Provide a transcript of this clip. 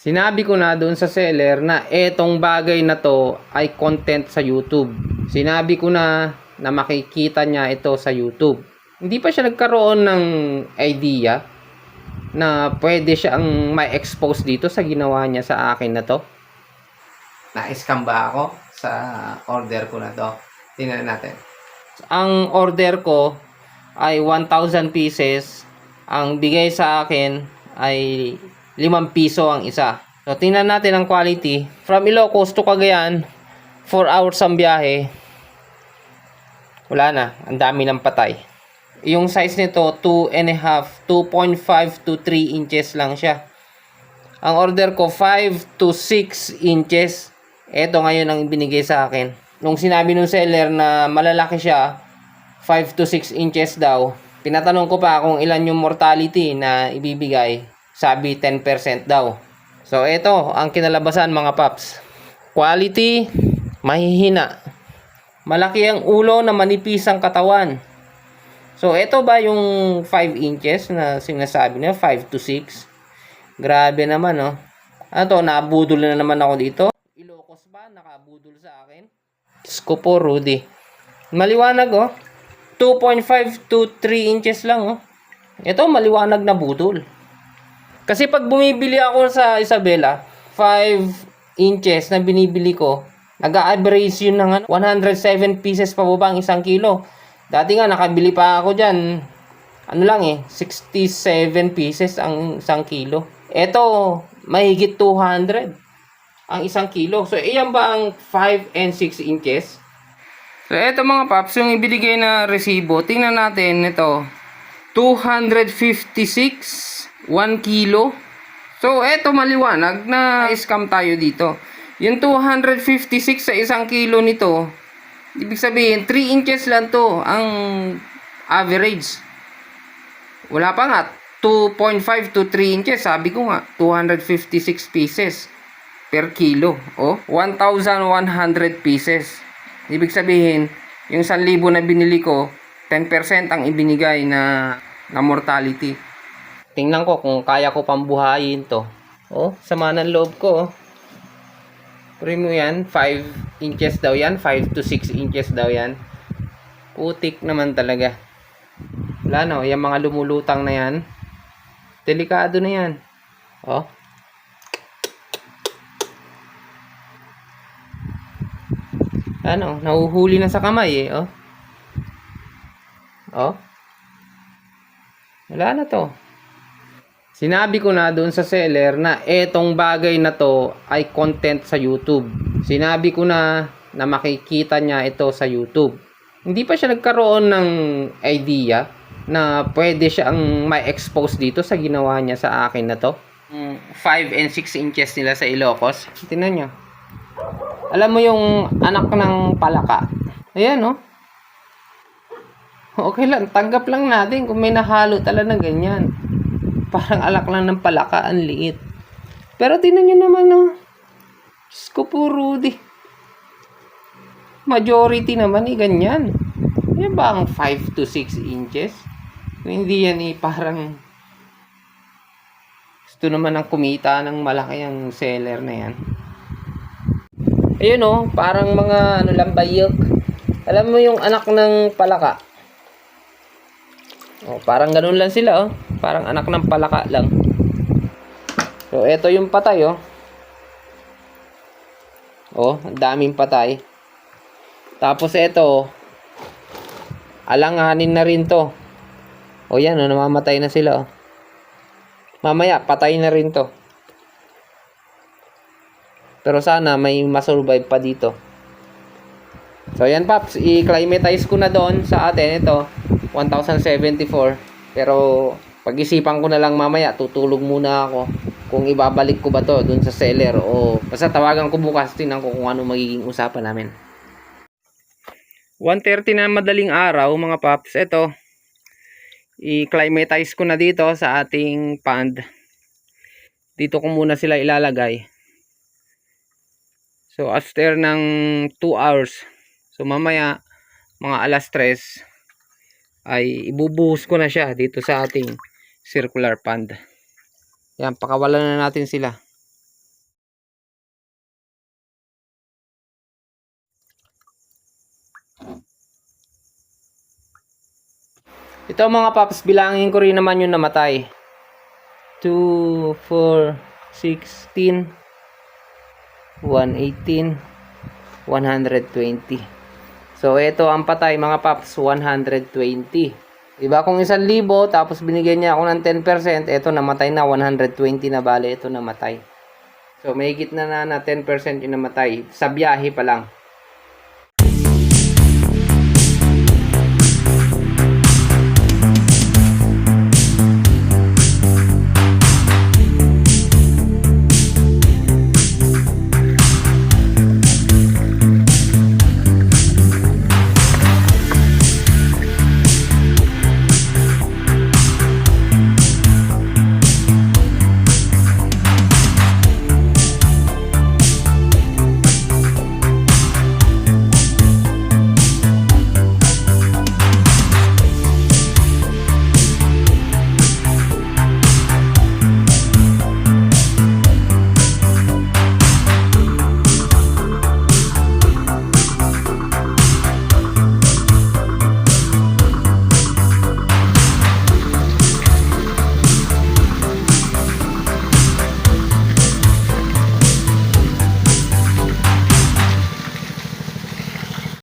Sinabi ko na doon sa seller na etong bagay na to ay content sa YouTube. Sinabi ko na na makikita niya ito sa YouTube. Hindi pa siya nagkaroon ng idea na pwede siyang ma-expose dito sa ginawa niya sa akin na to. Na-scam ba ako sa order ko na to? Tingnan natin. Ang order ko ay 1,000 pieces. Ang bigay sa akin ay 5 piso ang isa. So, tingnan natin ang quality. From Ilocos to Cagayan, 4 hours ang biyahe. Wala na. Ang dami ng patay. Yung size nito, 2 and a half, 2.5 to 3 inches lang siya. Ang order ko, 5 to 6 inches. Ito ngayon ang binigay sa akin. Nung sinabi nung seller na malalaki siya, 5 to 6 inches daw, tinatanong ko pa kung ilan yung mortality na ibibigay. Sabi 10% daw. So ito ang kinalabasan mga paps. Quality, mahihina. Malaki ang ulo na manipis ang katawan. So ito ba yung 5 inches na sinasabi niya, 5 to 6? Grabe naman no. Ano to, nabudol na naman ako dito. Ilocos ba? Nakabudol sa akin? Diyos ko po, Rudy. Maliwanag oh. 2.5 to 3 inches lang oh. Ito maliwanag na budol. Kasi pag bumibili ako sa Isabela, 5 inches na binibili ko, nag-average yun ng ano, 107 pieces pa baba ang isang kilo. Dati nga nakabili pa ako dyan, ano lang eh, 67 pieces ang isang kilo. Ito, mahigit 200 ang isang kilo. So, iyan ba ang 5 and 6 inches? So, eto mga paps, yung ibinigay na resibo, tingnan natin ito. 256, 1 kilo. So, eto maliwanag na scam tayo dito. Yung 256 sa isang kilo nito, ibig sabihin, 3 inches lang to ang average. Wala pa nga, 2.5 to 3 inches, sabi ko nga, 256 pieces per kilo. O, 1,100 pieces. Ibig sabihin, yung 1,000 na binili ko, 10% ang ibinigay na, na mortality. Tingnan ko kung kaya ko pambuhayin to. Oh, sama ng loob ko. Oh. Puri mo yan, 5 inches daw yan, 5 to 6 inches daw yan. Putik naman talaga. Wala no, yung mga lumulutang na yan. Delikado na yan. Oh. Ano, nahuhuli na sa kamay eh, oh. Oh. Wala na to. Sinabi ko na doon sa seller na etong bagay na to ay content sa YouTube. Sinabi ko na na makikita niya ito sa YouTube. Hindi pa siya nagkaroon ng idea na pwede siyang ma-expose dito sa ginawa niya sa akin na to. 5 and 6 inches nila sa Ilocos. Tingnan nyo. Alam mo yung anak ng palaka. Ayan, oh. Okay lang, tanggap lang natin kung may nahalo talaga na ganyan. Parang alak lang ng palaka, ang liit. Pero tingnan nyo naman, oh. Diyos ko po, Rudy. Majority naman, eh, ganyan. Yan ba ang 5 to 6 inches? Hindi yan, eh, parang gusto naman ng kumita ng malaki ang seller na yan. Ayun oh, parang mga ano lang bayok. Alam mo yung anak ng palaka. Oh, parang ganun lang sila oh. Parang anak ng palaka lang. So, eto yung patay oh. Oh, ang daming patay. Tapos eto oh. Alanganin na rin to. O yan oh, namamatay na sila oh. Mamaya, patay na rin to. Pero sana may masurvive pa dito. So yan paps, i-climatize ko na doon sa atin ito 1074. Pero pag-isipan ko na lang mamaya, tutulog muna ako kung ibabalik ko ba to doon sa seller o basta tawagan ko bukas tingnan ko kung ano magiging usapan namin. 1.30 na madaling araw mga paps, ito i-climatize ko na dito sa ating pond. Dito ko muna sila ilalagay. So after ng 2 hours, so mamaya mga alas 3 ay ibubuhos ko na siya dito sa ating circular pond. Yan, pakawalan na natin sila. Ito mga paps, bilangin ko rin naman yung namatay. 2, 4, 16, 118, 120. So, ito ang patay mga paps, 120. Diba kung isang libo, tapos binigyan niya ako ng 10%, ito namatay na, 120 na bale, ito namatay. So, may na na, na 10% yung namatay. Sa biyahe pa lang.